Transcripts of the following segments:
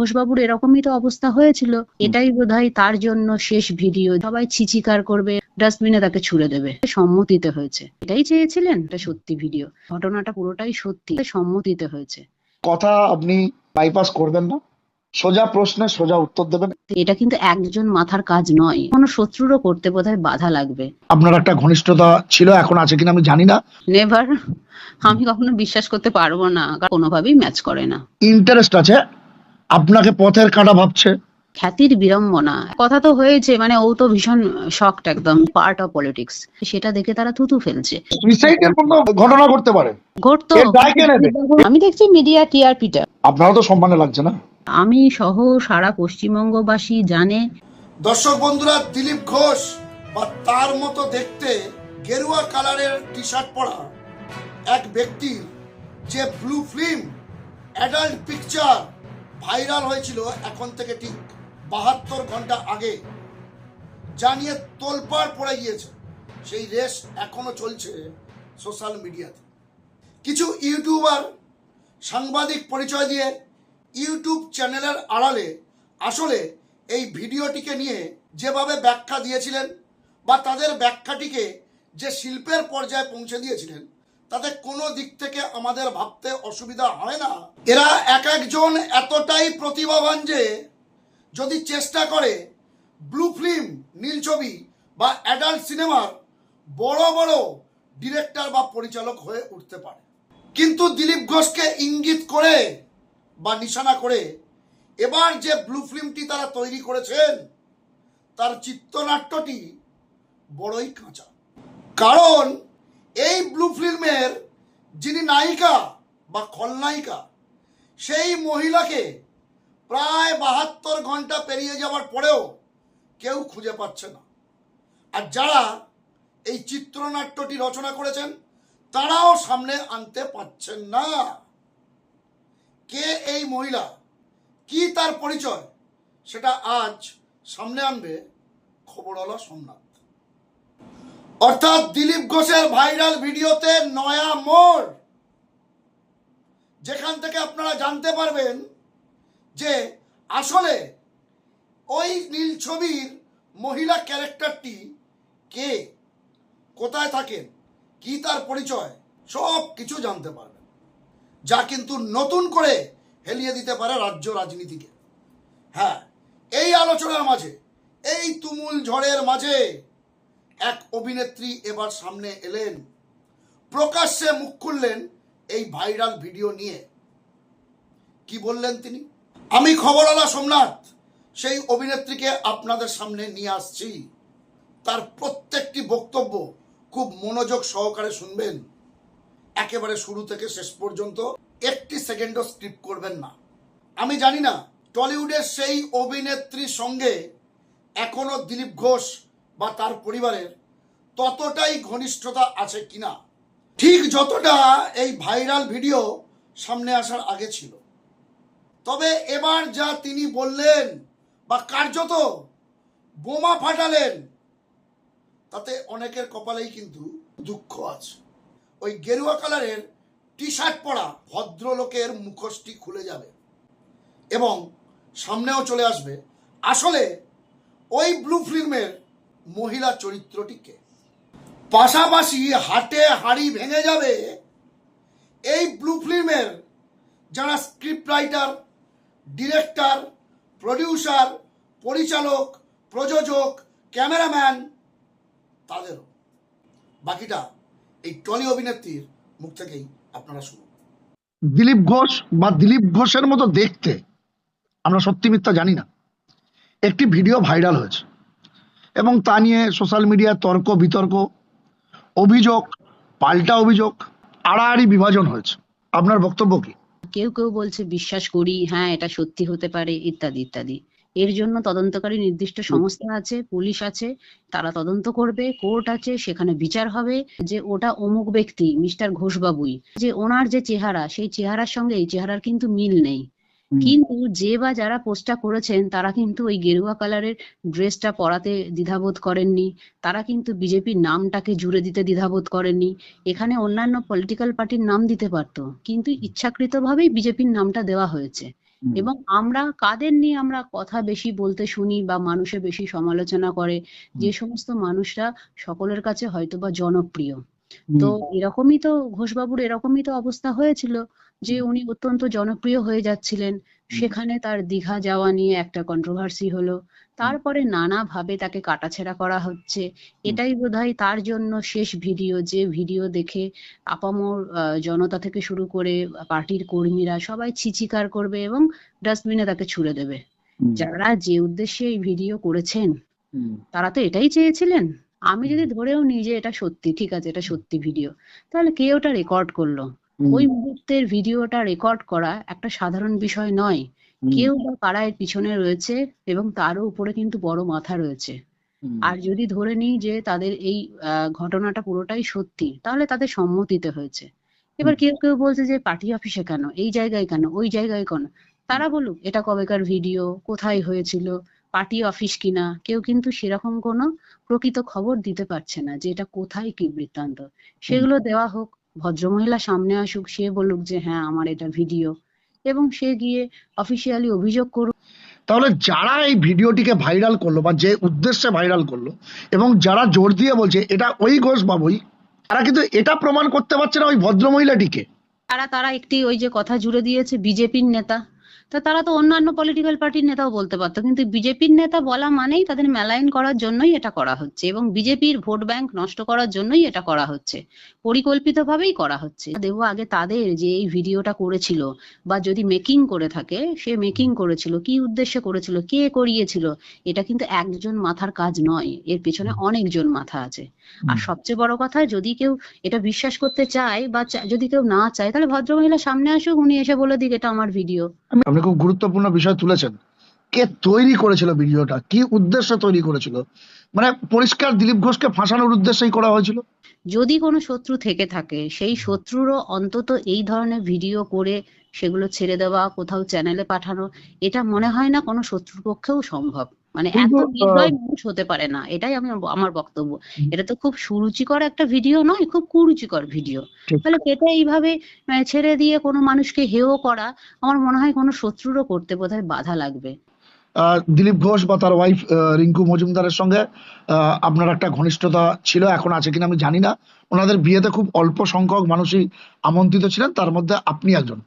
ঘোষবাবুর এরকমই তো অবস্থা হয়েছিল। এটাই বোধহয় তার জন্য শেষ ভিডিও। সবাই ছিচিকার করবে ডাস্টবিনে তাকে ছুড়ে দেবে। সম্মতিতে হয়েছে। এটাই চেয়েছিলেন? এটা সত্যি ভিডিও। ঘটনাটা পুরোটাই সত্যি। সম্মতিতে হয়েছে। কথা আপনি বাইপাস করবেন না। সোজা প্রশ্নে সোজা উত্তর দেবেন। এটা কিন্তু একজন মাথার কাজ নয়। কোনো শত্রুরও করতে বোধহয় বাধা লাগবে। আপনার একটা ঘনিষ্ঠতা ছিল এখন আছে কিনা আমি জানি না। নেভার আমি কখনো বিশ্বাস করতে পারব না। কোনোভাবেই ম্যাচ করে না। ইন্টারেস্ট আছে। আপনাকে পথের কাঁটা ভাবছে। খ্যাতির বিড়ম্বনা। কথা তো হয়েছে মানে ও তো ভীষণ শকড একদম পার্ট অফ পলিটিক্স সেটা দেখে তারা থুতু ফেলছে। সুইসাইডের কোনো ঘটনা ঘটতে পারে। ঘটতো? আমি দেখছি মিডিয়া টিআরপিটা আপনারও তো সম্মানে লাগছে না? আমি সহ সারা পশ্চিমবঙ্গবাসী জানে। দর্শক বন্ধুরা দিলীপ ঘোষ বা তার মতো দেখতে গেরুয়া কালারের টি শার্ট পরা এক ব্যক্তির যে blue film adult picture viral হয়েছিল এখন থেকে ঠিক বাহাত্তর ঘণ্টা আগে। যা নিয়ে তোলপাড় পড়ে গিয়েছে, সেই রেস এখনও চলছে সোশ্যাল মিডিয়াতে। কিছু ইউটিউবার সাংবাদিক পরিচয় দিয়ে ইউটিউব চ্যানেলের আড়ালে আসলে এই ভিডিওটিকে নিয়ে যেভাবে ব্যাখ্যা দিয়েছিলেন বা তাদের ব্যাখ্যাটিকে যে শিল্পের পর্যায়ে পৌঁছে দিয়েছিলেন তাতে কোনো দিক থেকে আমাদের ভাবতে অসুবিধা হয় না। এরা এক একজন এতটাই প্রতিভাবান যে, যদি চেষ্টা করে, ব্লু ফিল্ম, নীল ছবি বা অ্যাডাল্ট সিনেমার বড় বড় ডিরেক্টর বা পরিচালক হয়ে উঠতে পারে। কিন্তু দিলীপ ঘোষকে ইঙ্গিত করে বা নিশানা করে এবার যে ব্লু ফিল্মটি তারা তৈরি করেছেন, তার চিত্রনাট্যটি বড়ই কাঁচা। কারণ এই ব্লু ফিল্মের যিনি নায়িকা বা খলনায়িকা, সেই মহিলাকে প্রায় বাহাত্তর ঘণ্টা পেরিয়ে যাওয়ার পরেও কেউ খুঁজে পাচ্ছে না। আর যারা এই চিত্রনাট্যটি রচনা করেছেন, তারাও সামনে আনতে পারছেন না। কে এই মহিলা? কি তার পরিচয়? সেটা আজ সামনে আনবে খবরওয়ালা সোমনাথ। অর্থাৎ দিলীপ ঘোষের ভাইরাল ভিডিওতে নয়া মোড়। যেখান থেকে আপনারা জানতে পারবেন যে আসলে ওই নীল ছবির মহিলা ক্যারেক্টারটি কে, কোথায় থাকেন, কি তার পরিচয়, সব কিছু জানতে পারবেন। যা কিন্তু নতুন করে হেলিয়ে দিতে পারে রাজ্য রাজনীতিকে। হ্যাঁ এই আলোচনার মাঝে, এই তুমুল ঝড়ের মাঝে এক অভিনেত্রী এবার সামনে এলেন। প্রকাশ্যে মুখ খুললেন এই ভাইরাল ভিডিও নিয়ে। কি বললেন তিনি? আমি খবরওয়ালা সোমনাথ, সেই অভিনেত্রীকে আপনাদের সামনে নিয়ে আসছি। তার প্রত্যেকটি বক্তব্য খুব মনোযোগ সহকারে শুনবেন। একেবারে শুরু থেকে শেষ পর্যন্ত একটি সেকেন্ডও স্কিপ করবেন না। আমি জানি না, টলিউডের সেই অভিনেত্রীর সঙ্গে এখনও দিলীপ ঘোষ বা তার পরিবারের ততটাই ঘনিষ্ঠতা আছে কিনা। ঠিক যতটা এই ভাইরাল ভিডিও সামনে আসার আগে ছিল। তবে এবার যা তিনি বললেন বা কার্যত বোমা ফাটালেন, তাতে অনেকের কপালেই কিন্তু দুঃখ আছে। ওই গেরুয়া কালারের টি শার্ট পরা ভদ্রলোকের মুখোশটি খুলে যাবে এবং সামনেও চলে আসবে। আসলে ওই ব্লু ফিল্মের মহিলা চরিত্রটিকে। পাশাপাশি হাটে হাড়ি ভেঙে যাবে এই ব্লু ফিল্মের যারা স্ক্রিপ্ট রাইটার ডিরেক্টর প্রডিউসার পরিচালক, প্রযোজক ক্যামেরাম্যান তাদেরও। বাকিটা এই টলি অভিনেত্রীর মুখ থেকেই আপনারা শুনুন। দিলীপ ঘোষ বা দিলীপ ঘোষের মতো দেখতে আমরা সত্যি মিথ্যা জানি না। একটি ভিডিও ভাইরাল হয়েছে। এবং তা নিয়ে সোশ্যাল মিডিয়ায় তর্ক, বিতর্ক, অভিযোগ, পাল্টা অভিযোগ, আড়াআড়ি বিভাজন হয়েছে। আপনার বক্তব্য কি? কেউ কেউ বলছে, বিশ্বাস করি হ্যাঁ এটা সত্যি হতে পারে, ইত্যাদি ইত্যাদি। এর জন্য তদন্তকারী নির্দিষ্ট সংস্থা আছে, পুলিশ আছে, তারা তদন্ত করবে, কোর্ট আছে, সেখানে বিচার হবে যে ওটা অমুক ব্যক্তি, মিস্টার ঘোষবাবুই। যে ওনার যে চেহারা, সেই চেহারার সঙ্গে এই চেহারার কিন্তু মিল নেই। কিন্তু যে বা যারা পোস্টটা করেছেন তারা কিন্তু ওই গেরুয়া কালারের ড্রেসটা পরাতে দ্বিধাবোধ করেননি। তারা কিন্তু বিজেপির নামটাকে জুড়ে দিতে দ্বিধাবোধ করেননি। এখানে অন্যান্য পলিটিক্যাল পার্টির নাম দিতে পারতো কিন্তু ইচ্ছাকৃতভাবেই বিজেপির নামটা দেওয়া হয়েছে। এবং আমরা কাদের নিয়ে আমরা কথা বেশি বলতে শুনি বা মানুষে বেশি সমালোচনা করে যে সমস্ত মানুষরা সকলের কাছে হয়তোবা জনপ্রিয়। তো এরকমই তো ঘোষবাবুর এরকমই তো অবস্থা হয়েছিল যে উনি অত্যন্ত জনপ্রিয় হয়ে যাচ্ছিলেন। সেখানে তার দীঘা যাওয়া নিয়ে একটা কন্ট্রোভার্সি হলো। তারপরে নানাভাবে তাকে কাটাছেঁড়া করা হচ্ছে। এটাই বোধহয় তার জন্য শেষ ভিডিও যে ভিডিও দেখে আপামর আহ, জনতা থেকে শুরু করে পার্টির কর্মীরা সবাই ছিচিকার করবে এবং ডাস্টবিনে তাকে ছুড়ে দেবে। যারা যে উদ্দেশ্যে এই ভিডিও করেছেন তারা তো এটাই চেয়েছিলেন। আমি যদি ধরেও নিই যে এটা সত্যি ঠিক আছে এটা সত্যি ভিডিও তাহলে কে ওটা রেকর্ড করল? ওই মুহূর্তের ভিডিওটা রেকর্ড করা একটা সাধারণ বিষয় নয়। কেউ বা কারা এর পিছনে রয়েছে এবং তারও উপরে কিন্তু বড় মাথা রয়েছে। আর যদি ধরে নিই যে তাদের এই ঘটনাটা পুরোটাই সত্যি তাহলে তাদের সম্মতিতে হয়েছে। এবার কেউ কেউ বলছে যে পার্টি অফিসে কেন? এই জায়গায় কেন? ওই জায়গায় কেন? তারা বলুক এটা কবেকার ভিডিও কোথায় হয়েছিল? পার্টি অফিস কিনা কেউ কিন্তু সেরকম কোনো প্রকৃত খবর দিতে পারছে না যে এটা কোথায় কি বৃত্তান্ত। সেগুলো দেওয়া হোক ভদ্রমহিলা সামনে আসুক সে বলুক যে হ্যাঁ আমার এটা ভিডিও। এবং সে গিয়ে অফিসিয়ালি অভিযোগ করুক। তাহলে যারা এই ভিডিওটিকে ভাইরাল করল বা যে উদ্দেশ্যে ভাইরাল করল এবং যারা জোর দিয়ে বলছে এটা ওই ঘোষ বাবুই তারা কিন্তু এটা প্রমাণ করতে পারছে না ওই ভদ্রমহিলাটিকে। তারা তারা একটি ওই যে কথা জুড়ে দিয়েছে বিজেপির নেতা। তা তারা তো অন্যান্য পলিটিক্যাল পার্টির নেতাও বলতে পারতো, কিন্তু বিজেপির নেতা বলা মানেই তাদের মেলাইন করার জন্যই এটা করা হচ্ছে এবং বিজেপির ভোট ব্যাংক নষ্ট করার জন্যই এটা করা হচ্ছে, পরিকল্পিতভাবেই করা হচ্ছে। দেবো আগে তাদের যে এই ভিডিওটা করেছিল বা যদি মেকিং করে থাকে, সে মেকিং করেছিল, কি উদ্দেশ্যে করেছিল, কে করিয়েছিল, এটা কিন্তু একজন মাথার কাজ নয়, এর পেছনে অনেকজন মাথা আছে। আর সবচেয়ে বড় কথা যদি কেউ এটা বিশ্বাস করতে চায় বা যদি কেউ না চায় তাহলে ভদ্রমহিলা সামনে আসুক উনি এসে বলে দিক এটা আমার ভিডিও। আপনি খুব গুরুত্বপূর্ণ বিষয় তুলেছেন। কে তৈরি করেছিল ভিডিওটা? কি উদ্দেশ্যে তৈরি করেছিল? মানে পরিষ্কার দিলীপ ঘোষকে ফাঁসানোর উদ্দেশ্যেই করা হয়েছিল? যদি কোনো শত্রু থেকে থাকে সেই শত্রুরও অন্তত এই ধরনের ভিডিও করে সেগুলো ছেড়ে দেওয়া কোথাও চ্যানেলে পাঠানো এটা মনে হয় না কোনো শত্রুর পক্ষেও সম্ভব। মানে এত নির্দয় মানুষ হতে পারে না এটাই আমি আমার বক্তব্য। এটা তো খুব সুরুচিকর একটা ভিডিও নয় খুব কুরুচিকর ভিডিও। তাহলে কেটে এইভাবে আহ, ছেড়ে দিয়ে কোনো মানুষকে হেয় করা আমার মনে হয় কোনো শত্রুরও করতে বোধহয় বাধা লাগবে। দিলীপ ঘোষ বা তার ওয়াইফ রিঙ্কু মজুমদারের সঙ্গে আহ, আপনার একটা ঘনিষ্ঠতা ছিল এখন আছে কিনা আমি জানি না। ওনাদের বিয়েতে খুব অল্প সংখ্যক মানুষই আমন্ত্রিত ছিলেন তার মধ্যে আপনি একজন।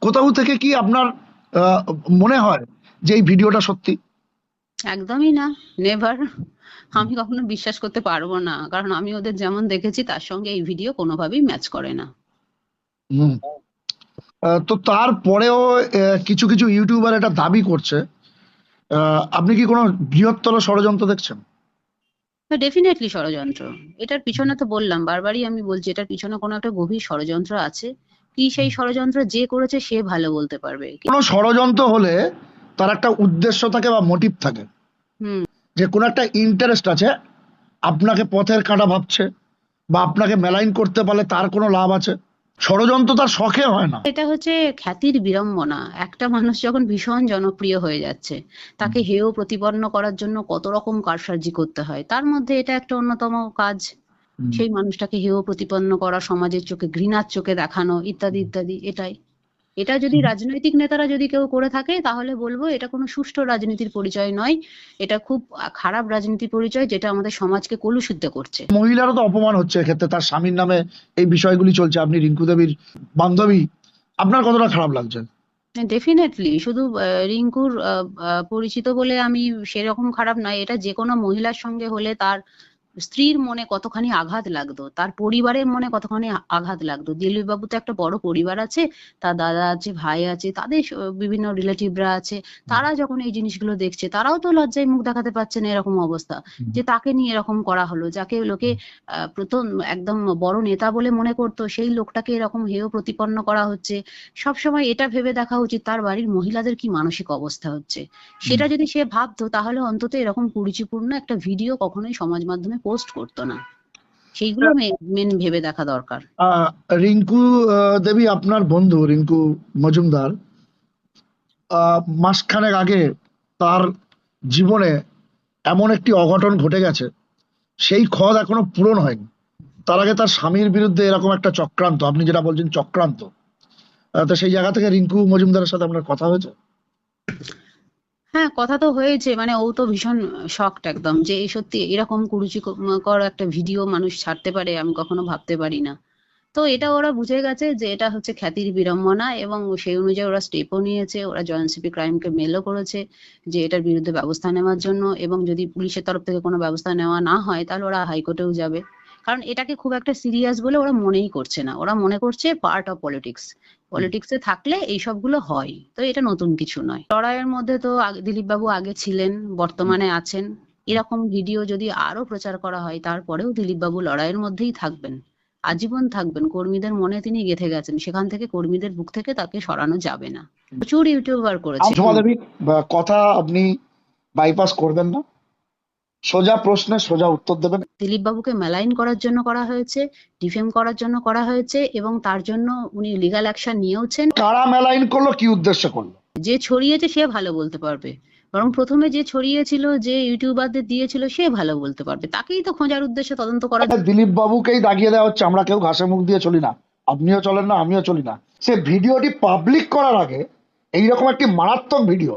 কোথাও থেকে কি আপনার মনে হয় যে এই ভিডিওটা সত্যি? একদমই না নেভার আমি কখনো বিশ্বাস করতে পারব না কারণ আমি ওদের যেমন দেখেছি তার সঙ্গে এই ভিডিও কোনোভাবেই ম্যাচ করে না। তো তারপরেও কিছু কিছু ইউটিউবার এটা দাবি করছে। আপনি কি কোনো বৃহত্তর ষড়যন্ত্র দেখছেন? ডেফিনেটলি ষড়যন্ত্র। এটার পিছনে তো বললাম বারবারই আমি বলছি এটার পিছনে কোনো একটা গভীর ষড়যন্ত্র আছে। কি সেই ষড়যন্ত্র যে করেছে সে ভালো বলতে পারবে। কোনো ষড়যন্ত্র হলে তার একটা উদ্দেশ্য থাকে বা মোটিভ থাকে। যে কোনো একটা ইন্টারেস্ট আছে আপনাকে পথের কাঁটা ভাবছে বা আপনাকে মেলাইন করতে পারলে তার কোনো লাভ আছে। ষড়যন্ত্র তার শখে হয় না। এটা হচ্ছে খ্যাতির বিড়ম্বনা। একটা মানুষ যখন ভীষণ জনপ্রিয় হয়ে যাচ্ছে তাকে হেয় প্রতিপন্ন করার জন্য কত রকম কারসাজি করতে হয় তার মধ্যে এটা একটা অন্যতম কাজ। সেই মানুষটাকে হেয় প্রতিপন্ন করা সমাজের চোখে ঘৃণার চোখে দেখানো ইত্যাদি ইত্যাদি এটাই। এটা যদি রাজনৈতিক নেতারা যদি কেউ করে থাকে তাহলে বলব এটা কোনো সুষ্ঠু রাজনীতির পরিচয় নয়। এটা খুব খারাপ রাজনীতির পরিচয় যেটা আমাদের সমাজকে কলুষিত করছে। মহিলারও তো অপমান হচ্ছে এক্ষেত্রে তার স্বামীর নামে এই বিষয়গুলি চলছে। আপনি রিঙ্কু দেবীর বান্ধবী আপনার কতটা খারাপ লাগছে? ডেফিনেটলি শুধু রিঙ্কুর পরিচিত বলে আমি সেরকম খারাপ নয়। এটা যে কোনো মহিলার সঙ্গে হলে তার স্ত্রীর মনে কতখানি আঘাত লাগতো তার পরিবারের মনে কতখানি আঘাত লাগতো। দিলীপ বাবু তো একটা বড় পরিবার আছে তার দাদা আছে ভাই আছে তাদের বিভিন্ন রিলেটিভরা আছে তারা যখন এই জিনিসগুলো দেখছে তারাও তো লজ্জায় মুখ দেখাতে পারছে না এরকম অবস্থা যে তাকে নিয়ে এরকম করা হলো যাকে লোকে আহ, প্রথম একদম বড় নেতা বলে মনে করতো সেই লোকটাকে এরকম হেয় প্রতিপন্ন করা হচ্ছে। সবসময় এটা ভেবে দেখা উচিত তার বাড়ির মহিলাদের কি মানসিক অবস্থা হচ্ছে? সেটা যদি সে ভাবতো তাহলে অন্তত এরকম কুরুচিপূর্ণ একটা ভিডিও কখনোই সমাজ মাধ্যমে পোস্ট করতো না। সেইগুলো মেন ভেবে দেখা দরকার। রিঙ্কু দেবী আপনার বন্ধু রিঙ্কু মজুমদার। মাসখানেক আগে তার জীবনে এমন একটি অঘটন ঘটে গেছে। সেই খদ এখনও পূরণ হয়নি। তার আগে তার স্বামীর বিরুদ্ধে এরকম একটা চক্রান্ত আপনি যেটা বলছেন চক্রান্ত। তো সেই জায়গা থেকে রিঙ্কু মজুমদারের সাথে আপনার কথা হয়েছে? হ্যাঁ কথা তো হয়েছে। মানে ও তো ভীষণ শকড একদম যে সত্যি এরকম কুরুচিকর একটা ভিডিও মানুষ ছাড়তে পারে আমি কখনো ভাবতে পারি না। তো এটা ওরা বুঝে গেছে যে এটা হচ্ছে খ্যাতির বিড়ম্বনা এবং সেই অনুযায়ী ওরা স্টেপও নিয়েছে, ওরা জয়েন্ট সিপি ক্রাইমকে মেলও করেছে যে এটার বিরুদ্ধে ব্যবস্থা নেওয়ার জন্য এবং যদি পুলিশের তরফ থেকে কোনো ব্যবস্থা নেওয়া না হয় তাহলে ওরা হাইকোর্টেও যাবে। কারণ এটাকে খুব একটা সিরিয়াস বলে ওরা মনেই করছে না। ওরা মনে করছে পার্ট অফ পলিটিক্স পলিটিক্সে থাকলে এই সবগুলো হয়। তো এটা নতুন কিছু নয়। লড়াইয়ের মধ্যে তো দিলীপ বাবু আগে ছিলেন বর্তমানে আছেন। এরকম ভিডিও যদি আরও প্রচার করা হয় তারপরেও দিলীপ বাবু লড়াইয়ের মধ্যেই থাকবেন। আজীবন থাকবেন। কর্মীদের মনে তিনি গেঁথে গেছেন। সেখান থেকে কর্মীদের বুক থেকে তাকে সরানো যাবে না। প্রচুর ইউটিউবার করেছে। কথা আপনি বাইপাস করবেন না? সোজা প্রশ্নে সোজা উত্তর দেবেন। দিলীপ বাবুকে মেলাইন করার জন্য করা হয়েছে ডিফেম করার জন্য করা হয়েছে এবং তার জন্য উনি লিগ্যাল অ্যাকশন নিয়েওছেন। কারা মেলাইন করল কি উদ্দেশ্য করল? যে ছড়িয়েছে সে ভালো বলতে পারবে। বরং প্রথমে যে ছড়িয়েছিল যে ইউটিউবারদের দিয়েছিল সে ভালো বলতে পারবে। তাকেই তো খোঁজার উদ্দেশ্যে তদন্ত করা দিলীপ বাবুকেই দাগিয়ে দেওয়া হচ্ছে আমরা কেউ ঘাসে মুখ দিয়ে চলি না। আপনিও চলেন না আমিও চলি না। সে ভিডিওটি পাবলিক করার আগে এইরকম একটি মারাত্মক ভিডিও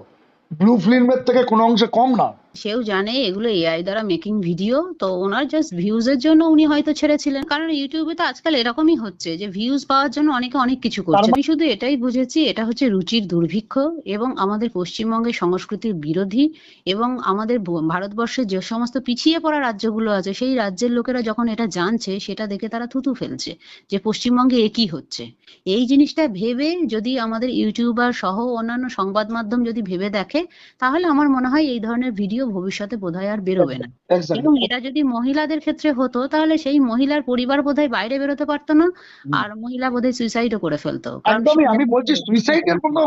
ব্লু ফিল্মের থেকে কোনো অংশে কম না। সেও জানে এগুলো এআই দ্বারা মেকিং ভিডিও তো ওনার জাস্ট ভিউজ এর জন্য উনি হয়তো ছেড়েছিলেন। কারণ ইউটিউবে তো আজকাল এরকমই হচ্ছে যে ভিউজ পাওয়ার জন্য অনেকে অনেক কিছু করছে। আমি শুধু এটাই বুঝেছি এটা হচ্ছে রুচির দুর্ভিক্ষ এবং আমাদের পশ্চিমবঙ্গের সংস্কৃতির বিরোধী এবং আমাদের ভারতবর্ষের যে সমস্ত পিছিয়ে পড়া রাজ্যগুলো আছে সেই রাজ্যের লোকেরা যখন এটা জানছে সেটা দেখে তারা থুতু ফেলছে যে পশ্চিমবঙ্গে একই হচ্ছে। এই জিনিসটা ভেবে যদি আমাদের ইউটিউবার সহ অন্যান্য সংবাদ মাধ্যম যদি ভেবে দেখে তাহলে আমার মনে হয় এই ধরনের ভিডিও ভবিষ্যতে বোধহয় আর বেরোবে না। এবং এটা যদি মহিলাদের ক্ষেত্রে হতো তাহলে সেই মহিলার পরিবার বোধহয় বাইরে বেরোতে পারতো না আর মহিলা বোধহয় সুইসাইডও করে ফেলতো। একদমই আমি বলছি সুইসাইডের কোনো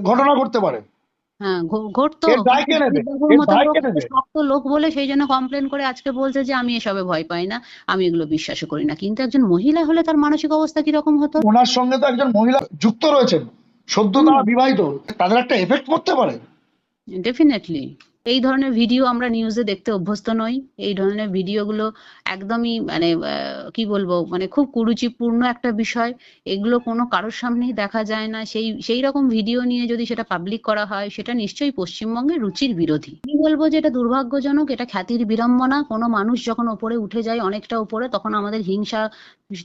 ঘটনা ঘটতে পারে। হ্যাঁ ঘটতো। লোক শক্ত লোক বলে সেই জন্য কমপ্লেন করে আজকে বলছে যে আমি এসবে ভয় পাই না আমি এগুলো বিশ্বাসও করি না। কিন্তু একজন মহিলা হলে তার মানসিক অবস্থা কীরকম হতো? ওনার সঙ্গে তো একজন মহিলা যুক্ত রয়েছেন। সদ্য তারা বিবাহিত তাদের একটা এফেক্ট পড়তে পারে। ডেফিনেটলি এই ধরনের ভিডিও আমরা নিউজে দেখতে অভ্যস্ত নই। এই ধরনের ভিডিওগুলো একদমই মানে কি বলব মানে খুব কুরুচিপূর্ণ একটা বিষয়। এগুলো কোনো কারোর সামনেই দেখা যায় না। সেই সেই রকম ভিডিও নিয়ে যদি সেটা পাবলিক করা হয়, সেটা নিশ্চয়ই পশ্চিমবঙ্গের রুচির বিরোধী। আমি বলব যে এটা দুর্ভাগ্যজনক, এটা খ্যাতির বিড়ম্বনা। কোনো মানুষ যখন ওপরে উঠে যায় অনেকটা উপরে, তখন আমাদের হিংসা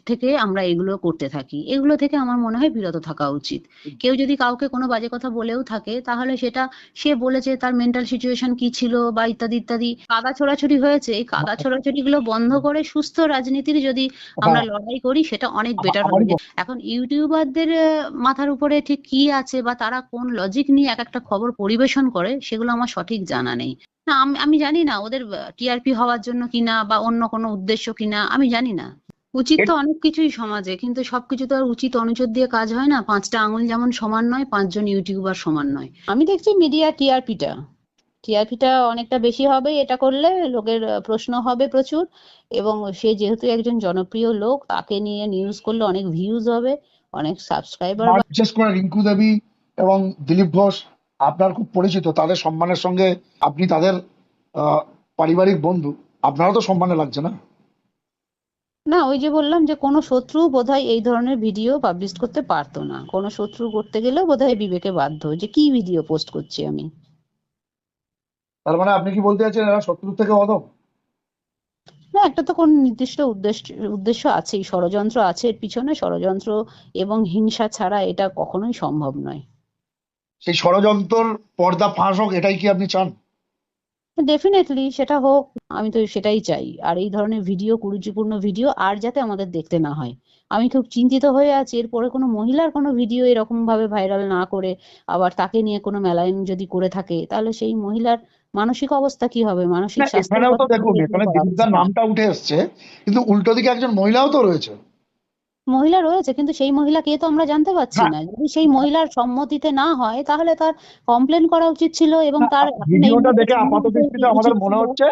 থেকে আমরা এগুলো করতে থাকি। এগুলো থেকে আমার মনে হয় বিরত থাকা উচিত। কেউ যদি কাউকে কোনো বাজে কথা বলেও থাকে, তাহলে সেটা, সে বলেছে তার মেন্টাল সিচুয়েশন কি ছিল বা ইত্যাদি ইত্যাদি। কাদা ছোড়াছুড়ি হয়েছে এই কাদা ছোড়াছুড়ি গুলো বন্ধ করে সুস্থ রাজনীতির যদি আমরা লড়াই করি সেটা অনেক বেটার হবে। এখন ইউটিউবারদের মাথার উপরে ঠিক কি আছে বা তারা কোন লজিক নিয়ে এক একটা খবর পরিবেশন করে সেগুলো আমার সঠিক জানা নেই। না আমি আমি জানি না ওদের টিআরপি হওয়ার জন্য কিনা বা অন্য কোনো উদ্দেশ্য কিনা আমি জানি না। উচিত তো অনেক কিছুই সমাজে কিন্তু সবকিছু তো আর উচিত অনুচিত দিয়ে কাজ হয় না। পাঁচটা আঙুল যেমন সমান নয় পাঁচজন ইউটিউবার সমান নয়। আমি দেখছি মিডিয়া টিআরপিটা টিআরপিটা অনেকটা বেশি হবে এটা করলে লোকের প্রশ্ন হবে প্রচুর। এবং সে যেহেতু একজন জনপ্রিয় লোক তাকে নিয়ে নিউজ করলে অনেক ভিউজ হবে অনেক সাবস্ক্রাইবার বিশেষ করে রিঙ্কু দেবী এবং দিলীপ ঘোষ আপনার খুব পরিচিত তাদের সম্মানের সঙ্গে আপনি তাদের পারিবারিক বন্ধু আপনারও তো সম্মানে লাগছে না? না ওই যে বললাম যে কোনো শত্রু বোধহয় এই ধরনের ভিডিও পাবলিশ করতে পারতো না। কোনো শত্রু করতে গেলেও বোধহয় বিবেকে বাধ্য যে কি ভিডিও পোস্ট করছি আমি? তার মানে আপনি কি বলতে চাচ্ছেন এরা শত্রুর থেকে অদম না একটা তো কোন নির্দিষ্ট উদ্দেশ্য উদ্দেশ্য আছেই ষড়যন্ত্র আছে এর পিছনে ষড়যন্ত্র এবং হিংসা ছাড়া এটা কখনোই সম্ভব নয়। সেই ষড়যন্ত্রর পর্দা ফাঁস হোক এটাই কি আপনি চান? ডেফিনেটলি সেটা হোক আমি তো সেটাই চাই। আর এই ধরনের ভিডিও কুরুচিপূর্ণ ভিডিও আর যাতে আমাদের দেখতে না হয়। আমি খুব চিন্তিত হয়ে আছি এরপরে কোনো মহিলার কোনো ভিডিও এরকম ভাবে ভাইরাল না করে আবার তাকে নিয়ে কোনো মেলাইন যদি করে থাকে তাহলে সেই মহিলার মানসিক অবস্থা কি হবে? মানসিক এখানেও তো দেখুন এখানে করা দিলীপদার উচিত। নামটা উঠে এসছে কিন্তু উল্টো দিকে একজন মহিলাও তো রয়েছে। মহিলা রয়েছে কিন্তু সেই মহিলা কে তো আমরা জানতে পারছি। না। যদি সেই মহিলার সম্মতিতে না হয় তাহলে তার কমপ্লেন করা উচিত ছিল এবং তার ভিডিওটা দেখে আপাত দৃষ্টিতে আমাদের মনে হচ্ছে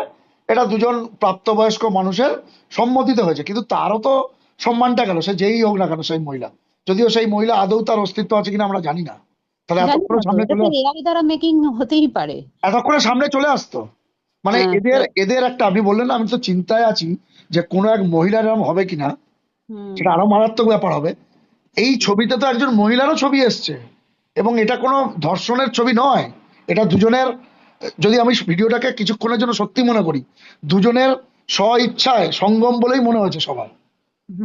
এটা দুজন প্রাপ্তবয়স্ক মানুষের সম্মতিতে হয়েছে কিন্তু তারও তো সম্মানটা গেল সে যেই হোক না কেন সেই মহিলা। যদিও সেই মহিলা আদৌ তার অস্তিত্ব আছে কিনা আমরা জানি না। তাহলে এতক্ষণে সামনে চলে এআই দ্বারা মেকিং হতেই পারে? এতক্ষণে সামনে চলে আসতো। মানে হ্যাঁ, এদের এদের একটা আপনি বললেন আমি তো চিন্তায় আছি যে কোনো এক মহিলার হবে কিনা সেটা আরও মারাত্মক ব্যাপার হবে। এই ছবিতে তো একজন মহিলারও ছবি এসছে এবং এটা কোনো ধর্ষণের ছবি নয়। এটা দুজনের যদি আমি ভিডিওটাকে কিছুক্ষণের জন্য সত্যি মনে করি দুজনের স্ব ইচ্ছায় সঙ্গম বলেই মনে হয়েছে সবার।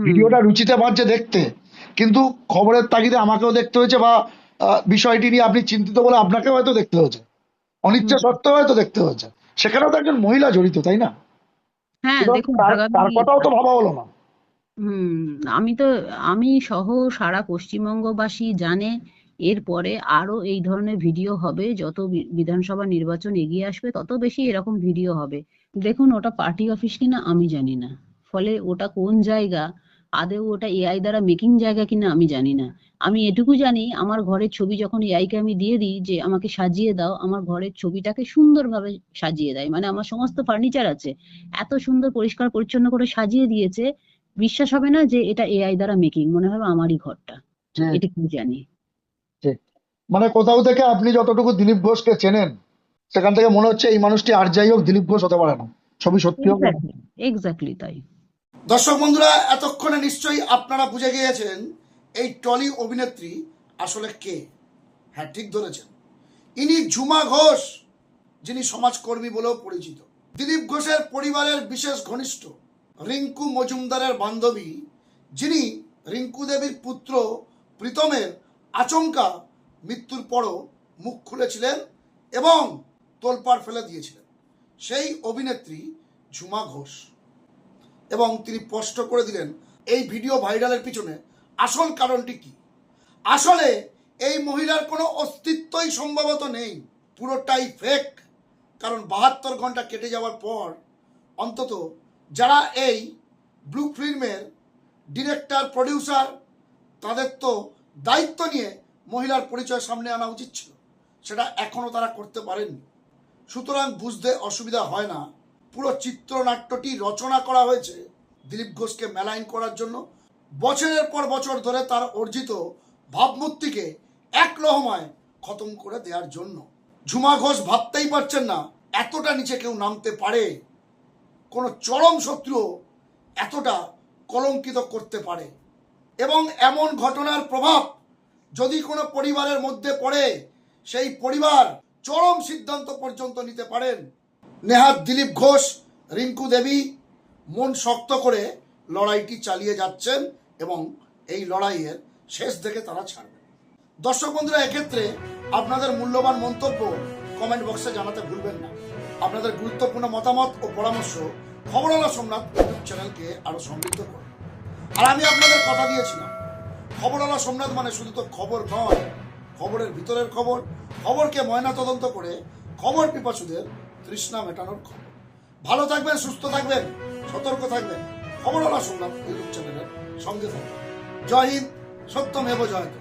ভিডিওটা রুচিতে পারছে দেখতে কিন্তু খবরের তাগিদে আমাকেও দেখতে হয়েছে বা বিষয়টি নিয়ে আপনি চিন্তিত বলে আপনাকেও হয়তো দেখতে হয়েছে। অনিচ্ছা সত্ত্বেও হয়তো দেখতে হয়েছে। সেখানেও তো একজন মহিলা জড়িত তাই না? হ্যাঁ তার কথাও তো ভাবা হলো না। হুম আমি তো আমি সহ সারা পশ্চিমবঙ্গবাসী জানে এরপরে আরও এই ধরনের ভিডিও হবে যত বিধানসভা নির্বাচন এগিয়ে আসবে তত বেশি এরকম ভিডিও হবে। দেখুন ওটা পার্টি অফিস কিনা আমি জানি না। ফলে ওটা কোন জায়গা আদৌ ওটা এআই দ্বারা মেকিং জায়গা কিনা আমি জানি না। আমি এটুকু জানি আমার ঘরের ছবি যখন এআই কে আমি দিয়ে দিই যে আমাকে সাজিয়ে দাও আমার ঘরের ছবিটাকে সুন্দরভাবে সাজিয়ে দেয়। মানে আমার সমস্ত ফার্নিচার আছে এত সুন্দর পরিষ্কার পরিচ্ছন্ন করে সাজিয়ে দিয়েছে বিশ্বাস হবে না যে এটা এআই দ্বারা মেকিং মনে হবে আমারই ঘরটা। যে এটুকু জানি। মানে কোথাও থেকে আপনি যতটুকু দিলীপ ঘোষকে চেনেন সেখান থেকে মনে হচ্ছে এই মানুষটি আর যাই হোক দিলীপ ঘোষ হতে পারে না। ছবি সত্যি হোক এক্স্যাক্টলি তাই। দর্শক বন্ধুরা, এতক্ষণে নিশ্চয়ই আপনারা বুঝে গিয়েছেন এই টলি অভিনেত্রী আসলে কে? হ্যাঁ ঠিক ধরেছেন। ইনি ঝুমা ঘোষ, যিনি সমাজকর্মী বলেও পরিচিত। দিলীপ ঘোষের পরিবারের বিশেষ ঘনিষ্ঠ, রিঙ্কু মজুমদারের বান্ধবী, যিনি রিঙ্কু দেবীর পুত্র প্রীতমের আচমকা মৃত্যুর পরও মুখ খুলেছিলেন এবং তোলপাড় ফেলে দিয়েছিলেন। সেই অভিনেত্রী ঝুমা ঘোষ। এবং তিনি স্পষ্ট করে দিলেন, এই ভিডিও ভাইরালের পিছনে আসল কারণটি কি? আসলে এই মহিলার কোনো অস্তিত্বই সম্ভবত নেই, পুরোটাই ফেক কারণ বাহাত্তর ঘণ্টা কেটে যাওয়ার পর অন্তত যারা এই ব্লু ফিল্মের ডিরেক্টর প্রডিউসার তাদের তো দায়িত্ব নিয়ে মহিলার পরিচয় সামনে আনা উচিত ছিল। সেটা এখনও তারা করতে পারেননি। সুতরাং বুঝতে অসুবিধা হয় না। পুরো চিত্রনাট্যটি রচনা করা হয়েছে দিলীপ ঘোষকে মেলাইন করার জন্য বছরের পর বছর ধরে তার অর্জিত ভাবমূর্তিকে এক লহমায় খতম করে দেওয়ার জন্য। ঝুমা ঘোষ ভাবতেই পারছেন না এতটা নিচে কেউ নামতে পারে। কোনো চরম শত্রু এতটা কলঙ্কিত করতে পারে। এবং এমন ঘটনার প্রভাব যদি কোনো পরিবারের মধ্যে পড়ে, সেই পরিবার চরম সিদ্ধান্ত পর্যন্ত নিতে পারেন। নেহাত দিলীপ ঘোষ, রিঙ্কু দেবী মন শক্ত করে লড়াইটি চালিয়ে যাচ্ছেন এবং এই লড়াইয়ের শেষ দেখে তারা ছাড়বেন দর্শক বন্ধুরা, এক্ষেত্রে আপনাদের মূল্যবান মন্তব্য কমেন্ট বক্সে জানাতে ভুলবেন না। আপনাদের গুরুত্বপূর্ণ মতামত ও পরামর্শ খবরালা সোমনাথ ইউটিউব চ্যানেলকে আরও সমৃদ্ধ করবে আর আমি আপনাদের কথা দিয়েছিলাম, খবরালা সোমনাথ মানে শুধু তো খবর নয়, খবরের ভিতরের খবর, খবরকে ময়না তদন্ত করে খবর পিপাসুদের তৃষ্ণা মেটানোর খবর। ভালো থাকবেন, সুস্থ থাকবেন। সতর্ক থাকবেন। খবর আলা শুনলাম ইউটিউব চ্যানেলের সঙ্গে থাকবেন। জয় হিন্দ সত্যমেব জয়তে